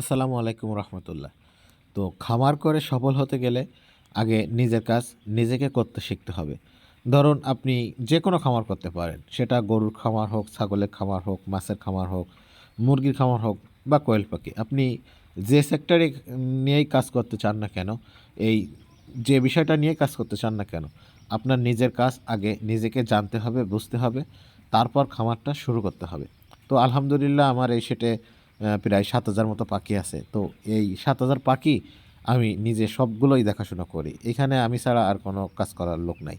আসসালামু আলাইকুম রহমতুল্লাহ। তো খামার করে সফল হতে গেলে আগে নিজের কাজ নিজেকে করতে শিখতে হবে। ধরুন আপনি যে কোনো খামার করতে পারেন। সেটা গরুর খামার হোক, ছাগলের খামার হোক, মাছের খামার হোক, মুরগির খামার হোক বা কোয়েল পাখি। আপনি যে সেক্টরে নিয়েই কাজ করতে চান না কেন, এই যে বিষয়টা নিয়ে কাজ করতে চান না কেন, আপনার নিজের কাজ আগে নিজেকে জানতে হবে, বুঝতে হবে, তারপর খামারটা শুরু করতে হবে। তো আলহামদুলিল্লাহ আমার এই সেটে প্রায় সাত হাজার মতো পাখি আছে। তো এই সাত হাজার পাখি আমি নিজে সবগুলোই দেখাশোনা করি। এখানে আমি ছাড়া আর কোনো কাজ করার লোক নাই।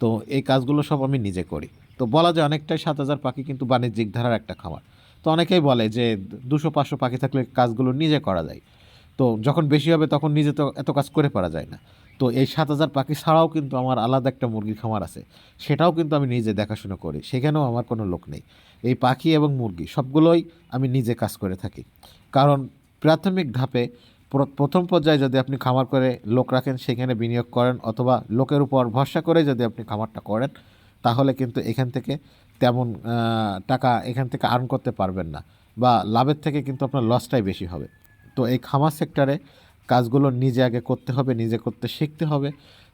তো এই কাজগুলো সব আমি নিজে করি। তো বলা যায় অনেকটাই সাত হাজার পাখি কিন্তু বাণিজ্যিক ধারার একটা খামার। তো অনেকেই বলে যে দুশো, পাঁচশো পাখি থাকলে কাজগুলো নিজে করা যায়। তো যখন বেশি হবে তখন নিজে তো এত কাজ করে পারা যায় না। তো এই সাত হাজার পাখি ছাড়াও কিন্তু আমার আলাদা একটা মুরগির খামার আছে। সেটাও কিন্তু আমি নিজে দেখাশোনা করি, সেখানেও আমার কোনো লোক নেই। এই পাখি এবং মুরগি সবগুলোই আমি নিজে কাজ করে থাকি। কারণ প্রাথমিক ধাপে প্রথম পর্যায়ে যদি আপনি খামার করে লোক রাখেন, সেখানে বিনিয়োগ করেন অথবা লোকের উপর ভরসা করে যদি আপনি খামারটা করেন, তাহলে কিন্তু এখান থেকে তেমন টাকা এখান থেকে আর্ন করতে পারবেন না বা লাভের থেকে কিন্তু আপনার লসটাই বেশি হবে। তো এই খামার সেক্টরে কাজগুলো নিজে আগে করতে হবে, নিজে করতে শিখতে হবে।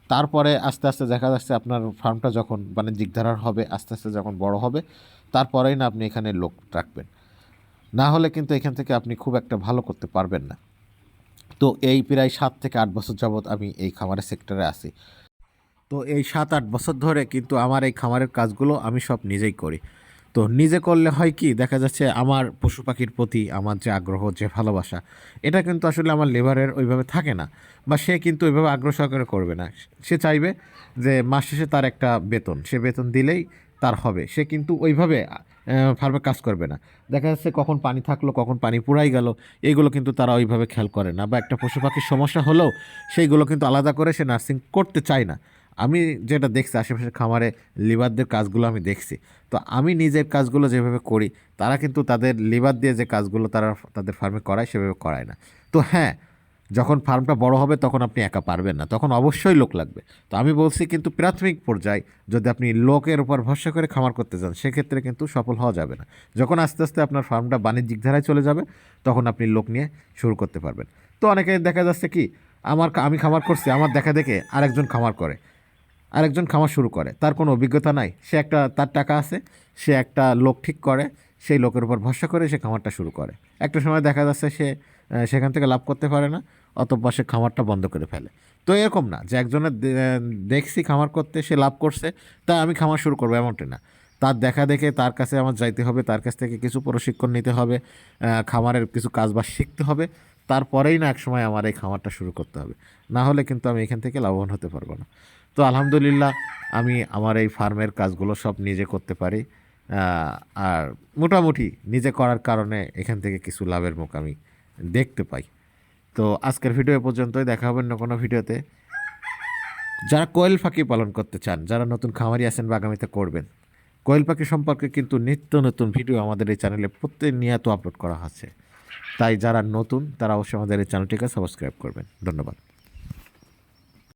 তারপরে আস্তে আস্তে দেখা যাচ্ছে আপনার ফার্মটা যখন বাণিজ্যিক ধারার হবে, আস্তে আস্তে যখন বড় হবে, তারপরেই না আপনি এখানে লোক রাখবেন। না হলে কিন্তু এখান থেকে আপনি খুব একটা ভালো করতে পারবেন না। তো এই প্রায় সাত থেকে আট বছর যাবৎ আমি এই খামারের সেক্টরে আছি। তো এই সাত আট বছর ধরে কিন্তু আমার এই খামারের কাজগুলো আমি সব নিজেই করি। তো নিজে করলে হয় কি, দেখা যাচ্ছে আমার পশু পাখির প্রতি আমার যে আগ্রহ, যে ভালোবাসা, এটা কিন্তু আসলে আমার লেবারের ওইভাবে থাকে না বা সে কিন্তু ওইভাবে আগ্রহ সহকারে করবে না। সে চাইবে যে মাস শেষে তার একটা বেতন, সে বেতন দিলেই তার হবে। সে কিন্তু ওইভাবে ফার্মে কাজ করবে না। দেখা যাচ্ছে কখন পানি থাকল, কখন পানি পুরাই গেল এইগুলো কিন্তু তারা ওইভাবে খেয়াল করে না বা একটা পশু পাখির সমস্যা হলেও সেইগুলো কিন্তু আলাদা করে সে নার্সিং করতে চায় না। আমি যেটা দেখছি আশেপাশের খামারে লিভারদের কাজগুলো আমি দেখছি। তো আমি নিজের কাজগুলো যেভাবে করি, তারা কিন্তু তাদের লিভার দিয়ে যে কাজগুলো তারা তাদের ফার্মে করায়, সেভাবে করায় না। তো হ্যাঁ যখন ফার্মটা বড় হবে তখন আপনি একা পারবেন না, তখন অবশ্যই লোক লাগবে। তো আমি বলছি কিন্তু প্রাথমিক পর্যায়ে যদি আপনি লোকের উপর ভরসা করে খামার করতে চান সেক্ষেত্রে কিন্তু সফল হওয়া যাবে না। যখন আস্তে আস্তে আপনার ফার্মটা বাণিজ্যিক ধারায় চলে যাবে, তখন আপনি লোক নিয়ে শুরু করতে পারবেন। তো অনেকে দেখা যাচ্ছে কি, আমার আমি খামার করছি, আমার দেখা দেখে আরেকজন খামার করে। আরেকজন খামার শুরু করে। তার কোনো অভিজ্ঞতা নাই। সে একটা, তার টাকা আছে, সে একটা লোক ঠিক করে, সেই লোকের উপর ভরসা করে সে খামারটা শুরু করে। একটা সময় দেখা যাচ্ছে সে সেখান থেকে লাভ করতে পারে না, অতঃপর সে খামারটা বন্ধ করে ফেলে। তো এরকম না, যে একজনের দেখছি খামার করতে, সে লাভ করছে তাই আমি খামার শুরু করব এমনটি না। তার দেখা দেখে তার কাছে আমার যাইতে হবে, তার কাছ থেকে কিছু প্রশিক্ষণ নিতে হবে খামারের কিছু কাজবাজ শিখতে হবে, তারপরেই না এক সময় আমার এই খামারটা শুরু করতে হবে। না হলে কিন্তু আমি এখান থেকে লাভবান হতে পারব না। তো আলহামদুলিল্লাহ আমি আমার এই ফার্মের কাজগুলো সব নিজে করতে পারি। আর মোটামুটি নিজে করার কারণে এখান থেকে কিছু লাভের মুখ আমি দেখতে পাই। তো আজকের ভিডিও পর্যন্তই, দেখা হবে অন্য কোনো ভিডিওতে। যারা কোয়েল পাখি পালন করতে চান, যারা নতুন খামারি আছেন বা আগামীতে করবেন, কোয়েল পাখি সম্পর্কে কিন্তু নিত্য নতুন ভিডিও আমাদের এই চ্যানেলে প্রতিনিয়ত আপলোড করা হচ্ছে তাই যারা নতুন, তারা অবশ্যই আমাদের এই চ্যানেলটিকে সাবস্ক্রাইব করবেন। ধন্যবাদ।